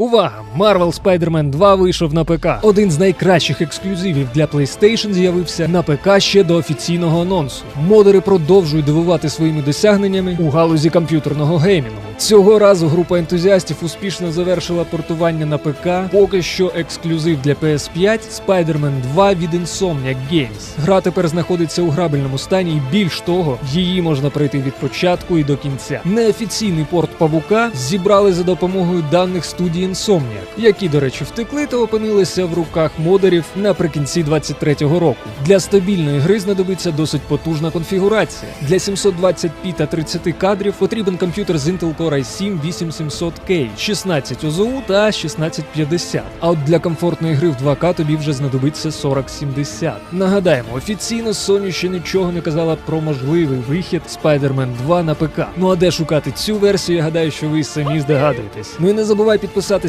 Увага! Marvel Spider-Man 2 вийшов на ПК. Один з найкращих ексклюзивів для PlayStation з'явився на ПК ще до офіційного анонсу. Модери продовжують дивувати своїми досягненнями у галузі комп'ютерного геймінгу. Цього разу група ентузіастів успішно завершила портування на ПК. Поки що ексклюзив для PS5 Spider-Man 2 від Insomniac Games. Гра тепер знаходиться у грабельному стані, і більш того, її можна пройти від початку і до кінця. Неофіційний порт павука зібрали за допомогою даних студії Insomniac, які, до речі, втекли та опинилися в руках модерів наприкінці 23-го року. Для стабільної гри знадобиться досить потужна конфігурація. Для 720p та 30 кадрів потрібен комп'ютер з Intel Core i7 8700K, 16 ОЗУ та 1650. А от для комфортної гри в 2К тобі вже знадобиться 4070. Нагадаємо, офіційно Sony ще нічого не казала про можливий вихід Spider-Man 2 на ПК. Ну а де шукати цю версію? Я гадаю, що ви самі здогадуєтесь. Ну і не забувай підписатися